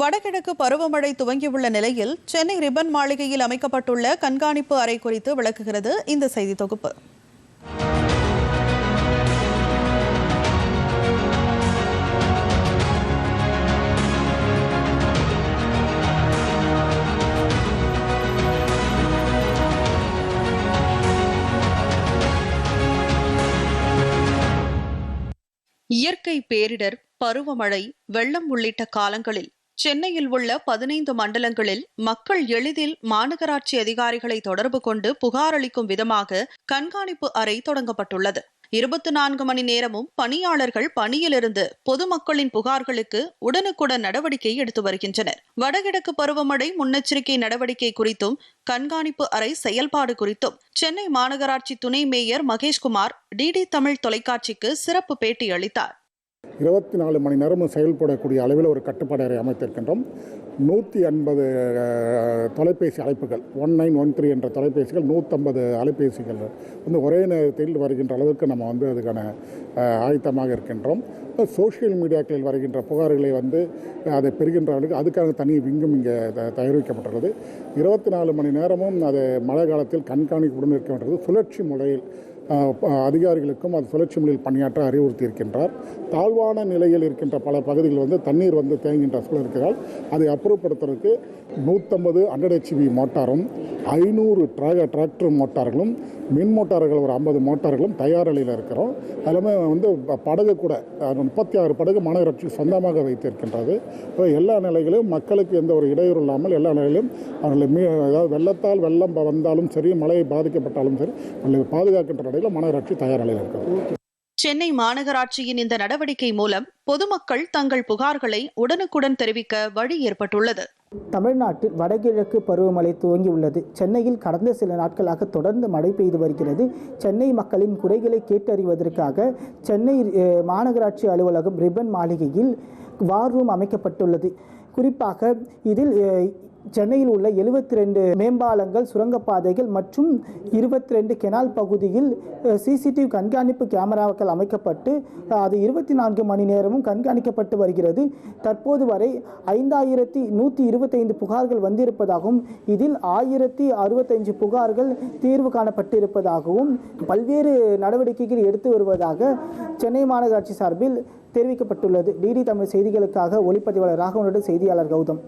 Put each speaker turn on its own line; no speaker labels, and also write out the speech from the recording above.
வடகிழக்கு பருவமழை துவங்கியுள்ள நிலையில் சென்னை ரிப்பன் மாளிகையில் அமைக்கப்பட்டுள்ள கண்காணிப்பு அறை குறித்து விளக்குகிறது இந்த செய்தி தொகுப்பு. இயற்கை பேரிடர் பருவமழை வெள்ளம் உள்ளிட்ட காலங்களில் சென்னையில் உள்ள பதினைந்து மண்டலங்களில் மக்கள் எளிதில் மாநகராட்சி அதிகாரிகளை தொடர்பு கொண்டு புகார் அளிக்கும் விதமாக கண்காணிப்பு அறை தொடங்கப்பட்டுள்ளது. இருபத்தி நான்கு மணி நேரமும் பணியாளர்கள் பணியிலிருந்து பொதுமக்களின் புகார்களுக்கு உடனுக்குடன் நடவடிக்கை எடுத்து வருகின்றனர். வடகிழக்கு பருவமழை முன்னெச்சரிக்கை நடவடிக்கை குறித்தும் கண்காணிப்பு அறை செயல்பாடு குறித்தும் சென்னை மாநகராட்சி துணை மேயர் மகேஷ்குமார் டிடி தமிழ் தொலைக்காட்சிக்கு சிறப்பு பேட்டி அளித்தார்.
இருபத்தி நாலு மணி நேரமும் செயல்படக்கூடிய அளவில் ஒரு கட்டுப்பாடு அறை அமைத்திருக்கின்றோம். நூற்றி ஐம்பது தொலைபேசி அழைப்புகள் ஒன் நைன் ஒன் த்ரீ என்ற தொலைபேசிகள் நூற்றம்பது அலைபேசிகள் வந்து ஒரே நேரத்தில் வருகின்ற அளவுக்கு நம்ம வந்து அதுக்கான ஆயத்தமாக இருக்கின்றோம். சோஷியல் மீடியாக்களில் வருகின்ற புகார்களை வந்து அதை பெறுகின்ற அளவுக்கு அதுக்காக தனி விங்கும் இங்கே த- தயாரிக்கப்பட்டுள்ளது. இருபத்தி நாலு மணி நேரமும் அது மழை காலத்தில் கண்காணிப்புடன் இருக்க வேண்டியது. சுழற்சி முறையில் அதிகாரிகளுக்கும் அது சுழற்சி முறையில் பணியாற்ற அறிவுறுத்தியிருக்கின்றார். தாழ்வான நிலையில் இருக்கின்ற பல பகுதிகளில் வந்து தண்ணீர் வந்து தேங்குகின்ற சூழல் இருக்கிறால் அதை அப்புறப்படுத்துறதுக்கு நூற்றம்பது ஹண்ட்ரட் ஹெச்பி மோட்டாரும் ஐநூறு ட்ராக டிராக்டர் மோட்டார்களும் மின் மோட்டார்கள் ஒரு ஐம்பது மோட்டார்களும் தயார் நிலையில் இருக்கிறோம். எல்லாமே வந்து படகு கூட முப்பத்தி ஆறு படகு மாநகராட்சி சொந்தமாக வைத்திருக்கின்றது. இப்போ எல்லா நிலைகளிலும் மக்களுக்கு எந்த ஒரு இடையூறு இல்லாமல் எல்லா நிலையிலும் அவர்களை மீ அதாவது வெள்ளத்தால் வெள்ளம் வந்தாலும் சரி மழை பாதிக்கப்பட்டாலும் சரி அவர்களை பாதுகாக்கின்ற நிலையில் மாநகராட்சி தயார் நிலையில் இருக்கிறது
சென்னை மாநகராட்சியின் இந்த நடவடிக்கை மூலம் பொதுமக்கள் தங்கள் புகார்களை உடனுக்குடன் தெரிவிக்க வழி ஏற்பட்டுள்ளது.
தமிழ்நாட்டில் வடகிழக்கு பருவமழை துவங்கியுள்ளது. சென்னையில் கடந்த சில நாட்களாக தொடர்ந்து மழை பெய்து வருகிறது. சென்னை மக்களின் குறைகளை கேட்டறிவதற்காக சென்னை மாநகராட்சி அலுவலகம் ரிப்பன் மாளிகையில் வார் ரூம் அமைக்கப்பட்டுள்ளது. குறிப்பாக இதில் சென்னையில் உள்ள எழுபத்தி ரெண்டு மேம்பாலங்கள் சுரங்கப்பாதைகள் மற்றும் இருபத்தி ரெண்டு கெனால் பகுதியில் சிசிடிவி கண்காணிப்பு கேமராக்கள் அமைக்கப்பட்டு அது இருபத்தி நான்கு மணி நேரமும் கண்காணிக்கப்பட்டு வருகிறது. தற்போது வரை ஐந்தாயிரத்தி நூற்றி இருபத்தைந்து புகார்கள் வந்திருப்பதாகவும் இதில் ஆயிரத்தி அறுபத்தைஞ்சு புகார்கள் தீர்வு காணப்பட்டிருப்பதாகவும் பல்வேறு நடவடிக்கைகள் எடுத்து வருவதாக சென்னை மாநகராட்சி சார்பில் தெரிவிக்கப்பட்டுள்ளது. டிடி தமிழ் செய்திகளுக்காக ஒளிப்பதிவாளர் ராகவனுடன் செய்தியாளர் கௌதம்.